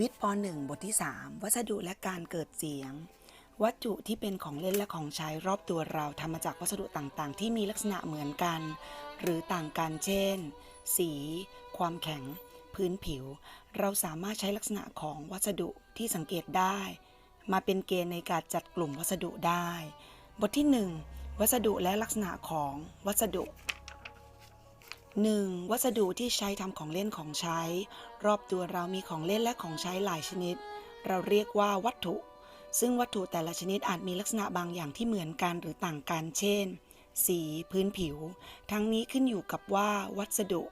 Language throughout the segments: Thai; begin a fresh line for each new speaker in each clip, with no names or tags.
วิทย์ป .1 บทที่ 3 วัสดุและการเกิดเสียง วัตถุที่เป็นของเล่นและของใช้รอบตัวเราทำมาจากวัสดุต่างๆ ที่มีลักษณะเหมือนกัน หรือต่างกันเช่น สี ความแข็ง พื้นผิว เราสามารถใช้ลักษณะของวัสดุที่สังเกตได้ มาเป็นเกณฑ์ในการจัดกลุ่มวัสดุได้ บทที่ 1 วัสดุและลักษณะของวัสดุ 1. วัสดุที่ใช้ทำของเล่นของใช้ รอบตัวเรามีของเล่นและของใช้หลายชนิด เราเรียกว่าวัตถุ ซึ่งวัตถุแต่ละชนิดอาจมีลักษณะบางอย่างที่เหมือนกันหรือต่างกัน เช่น สี พื้นผิว ทั้งนี้ขึ้นอยู่กับว่าวัสดุ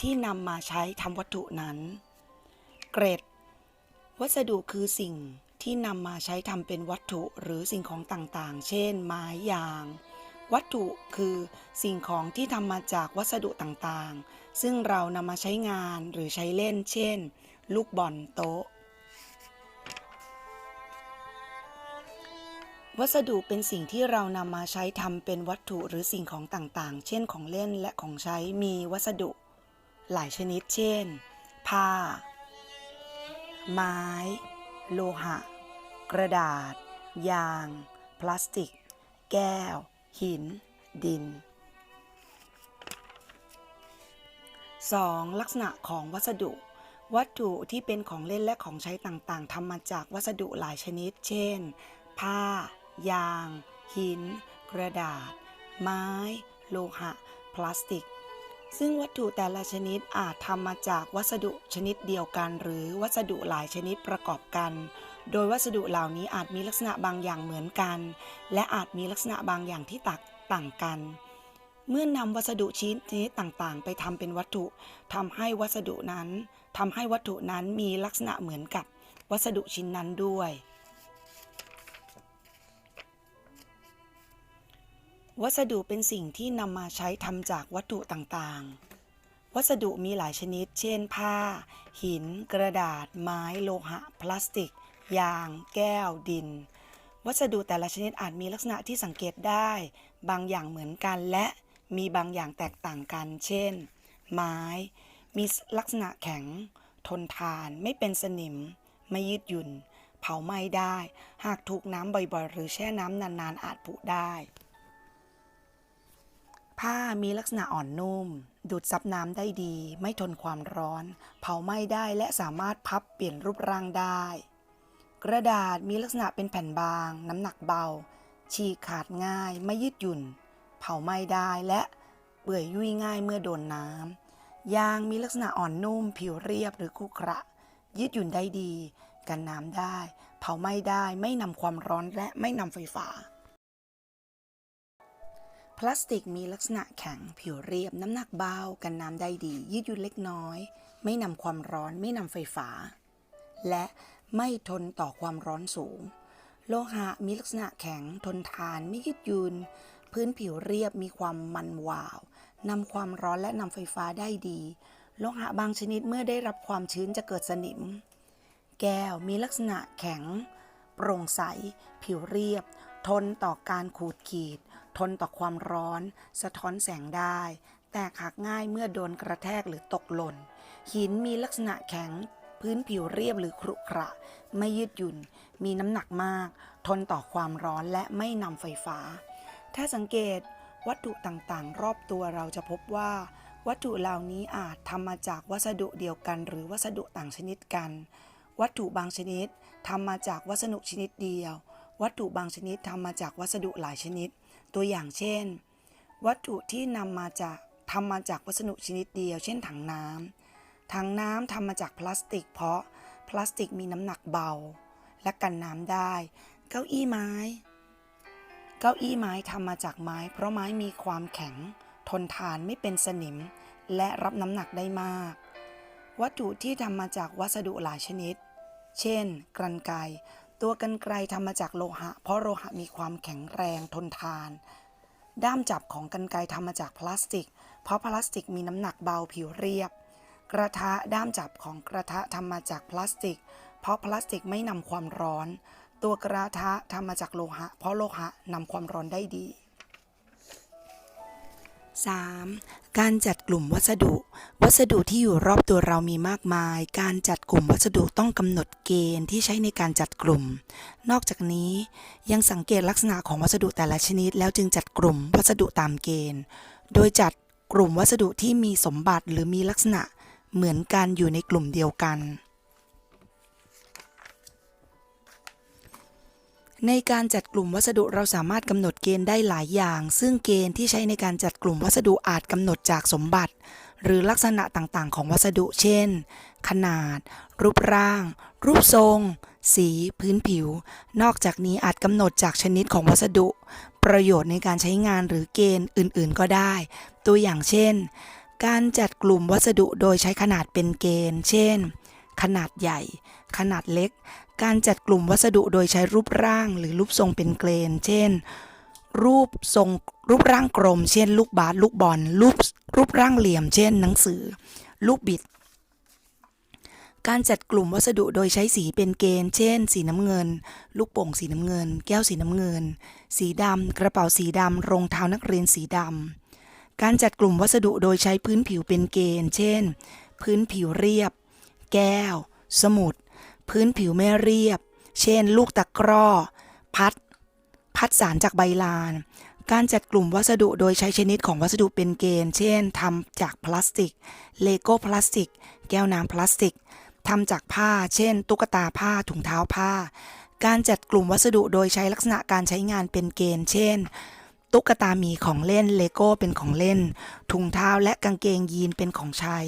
ที่นำมาใช้ทำวัตถุนั้น เกรด วัสดุคือสิ่งที่นำมาใช้ทำเป็นวัตถุหรือสิ่งของต่างๆ เช่น ไม้ยาง วัตถุคือสิ่งของที่ทำมาจากวัสดุต่างๆ ซึ่งเรานำมาใช้งานหรือใช้เล่น เช่น ลูกบอลโต๊ะ วัสดุเป็นสิ่งที่เรานำมาใช้ทำเป็นวัตถุหรือสิ่งของต่างๆ เช่นของเล่นและของใช้มีวัสดุ หลายชนิด เช่น ผ้า ไม้ โลหะ กระดาษ ยาง พลาสติก แก้ว หิน ดิน 2. ลักษณะของวัสดุ วัตถุที่เป็นของเล่นและของใช้ต่างๆทำมาจากวัสดุหลายชนิด เช่น ผ้า ยาง หิน กระดาษ ไม้ โลหะ พลาสติก ซึ่งวัตถุแต่ละชนิดอาจทำมาจากวัสดุชนิดเดียวกัน หรือวัสดุหลายชนิดประกอบกัน โดยวัสดุเหล่านี้อาจมีลักษณะบางอย่างเหมือนกัน และอาจมีลักษณะบางอย่างที่แตกต่างกัน เมื่อนำวัสดุชิ้นนี้ต่างๆ ไปทำเป็นวัตถุทำให้วัสดุนั้นทำให้วัตถุนั้นมีลักษณะเหมือนกับวัสดุชิ้นนั้นด้วย วัสดุเป็นสิ่งที่นำมาใช้ทำจากวัตถุต่างๆวัสดุมีหลายชนิด เช่น ผ้า หิน กระดาษ ไม้ โลหะ พลาสติก ยาง แก้ว ดิน วัสดุแต่ละชนิดอาจมีลักษณะที่สังเกตได้ บางอย่างเหมือนกันและมีบางอย่างแตกต่างกัน เช่น ไม้ มีลักษณะแข็ง ทนทาน ไม่เป็นสนิม ไม่ยืดหยุ่น เผาไหม้ได้ หากถูกน้ำบ่อยๆ หรือแช่น้ำนานๆ อาจผุได้ ผ้ามีลักษณะอ่อนนุ่ม ดูดซับน้ำได้ดี ไม่ทนความร้อน เผาไหม้ได้และสามารถพับเปลี่ยนรูปร่างได้ กระดาษมีลักษณะเป็นแผ่นบาง น้ำหนักเบา ฉีกขาดง่าย ไม่ยืดหยุ่น เผาไหม้ได้และเปื่อยยุ่ยง่ายเมื่อโดนน้ำยางมีลักษณะอ่อนนุ่ม ผิวเรียบหรือขรุขระ ยืดหยุ่นได้ดี กันน้ำได้ เผาไหม้ได้ไม่นำความร้อนและไม่นำไฟฟ้า พลาสติกมีลักษณะแข็ง ผิวเรียบ น้ำหนักเบา กันน้ำได้ดี ยืดหยุ่นเล็กน้อย ไม่นำความร้อนไม่นำไฟฟ้า และ ไม่ทนต่อความร้อนสูง โลหะมีลักษณะแข็งทนทานไม่ยืดยุนพื้นผิวเรียบมีความมันวาวนำความร้อนและนำไฟฟ้าได้ดี โลหะบางชนิดเมื่อได้รับความชื้นจะเกิดสนิม แก้วมีลักษณะแข็ง โปร่งใส ผิวเรียบ ทนต่อการขูดขีด ทนต่อความร้อน สะท้อนแสงได้ แตกหักง่ายเมื่อโดนกระแทกหรือตกหล่น หินมีลักษณะแข็ง พื้นผิวเรียบหรือขรุขระ ไม่ยืดหยุ่น มีน้ำหนักมาก ทนต่อความร้อนและไม่นำไฟฟ้า ถ้าสังเกตวัตถุต่างๆ รอบตัวเราจะพบว่า วัตถุเหล่านี้อาจทำมาจากวัสดุเดียวกัน หรือวัสดุต่างชนิดกัน วัตถุบางชนิดทำมาจากวัสดุชนิดเดียว วัตถุบางชนิดทำมาจากวัสดุหลายชนิด ตัวอย่างเช่น วัตถุที่นำมาจากทำมาจากวัสดุชนิดเดียว เช่นถังน้ำ ถังน้ำทำมาจากพลาสติก เพราะพลาสติกมีน้ำหนักเบา และกันน้ำได้ เก้าอี้ไม้ เก้าอี้ไม้ทำมาจากไม้ เพราะไม้มีความแข็ง ทนทานไม่เป็นสนิม และรับน้ำหนักได้มาก วัตถุที่ทำมาจากวัสดุหลายชนิด เช่น กรรไกรตัวกรรไกรทำมาจากโลหะ เพราะโลหะมีความแข็งแรงทนทาน ด้ามจับของกรรไกรทำมาจากพลาสติก เพราะพลาสติกมีน้ำหนักเบาผิวเรียบ กระทะด้ามจับของกระทะทำมาจากพลาสติก เพราะพลาสติกไม่นำความร้อน ตัวกระทะทำมาจากโลหะ เพราะโลหะนำความร้อนได้ดี 3. การจัดกลุ่มวัสดุ วัสดุที่อยู่รอบตัวเรามีมากมาย การจัดกลุ่มวัสดุต้องกำหนดเกณฑ์ที่ใช้ในการจัดกลุ่ม นอกจากนี้ยังสังเกตลักษณะของวัสดุแต่ละชนิด แล้วจึงจัดกลุ่มวัสดุตามเกณฑ์ โดยจัดกลุ่มวัสดุที่มีสมบัติหรือมีลักษณะ เหมือนกันอยู่ในกลุ่มเดียวกัน ในการจัดกลุ่มวัสดุเราสามารถกำหนดเกณฑ์ได้หลายอย่าง ซึ่งเกณฑ์ที่ใช้ในการจัดกลุ่มวัสดุอาจกำหนดจากสมบัติ หรือลักษณะต่างๆ ของวัสดุ เช่น ขนาด รูปร่าง รูปทรง สี พื้นผิว นอกจากนี้อาจกำหนดจากชนิดของวัสดุ ประโยชน์ในการใช้งานหรือเกณฑ์อื่น ๆ ก็ได้ ตัวอย่างเช่น การจัดกลุ่มวัสดุโดยใช้ขนาดเป็นเกณฑ์ เช่น ขนาดใหญ่ ขนาดเล็ก การจัดกลุ่มวัสดุโดยใช้รูปร่างหรือรูปทรงเป็นเกณฑ์ เช่น รูปทรงรูปร่างกลม เช่น ลูกบาส ลูกบอล รูปรูปร่างเหลี่ยม เช่น หนังสือ ลูกบิด การจัดกลุ่มวัสดุโดยใช้สีเป็นเกณฑ์ เช่น สีน้ำเงิน ลูกโป่งสีน้ำเงิน แก้วสีน้ำเงิน สีดำ กระเป๋าสีดำ รองเท้านักเรียนสีดำ การจัดกลุ่มวัสดุโดยใช้พื้นผิวเป็นเกณฑ์ เช่น พื้นผิวเรียบ แก้ว สมุด พื้นผิวไม่เรียบ เช่น ลูกตะกร้อ พัด พัดสารจากใบลาน การจัดกลุ่มวัสดุโดยใช้ชนิดของวัสดุเป็นเกณฑ์ เช่นทำจากพลาสติก เลโก้พลาสติก แก้วน้ำพลาสติกทำจากผ้า เช่น ตุ๊กตาผ้า ถุงเท้าผ้า การจัดกลุ่มวัสดุโดยใช้ลักษณะการใช้งานเป็นเกณฑ์ เช่น ตุ๊กตาหมีของเล่นเลโก้เป็นของเล่น ถุงเท้าและกางเกงยีนเป็นของใช้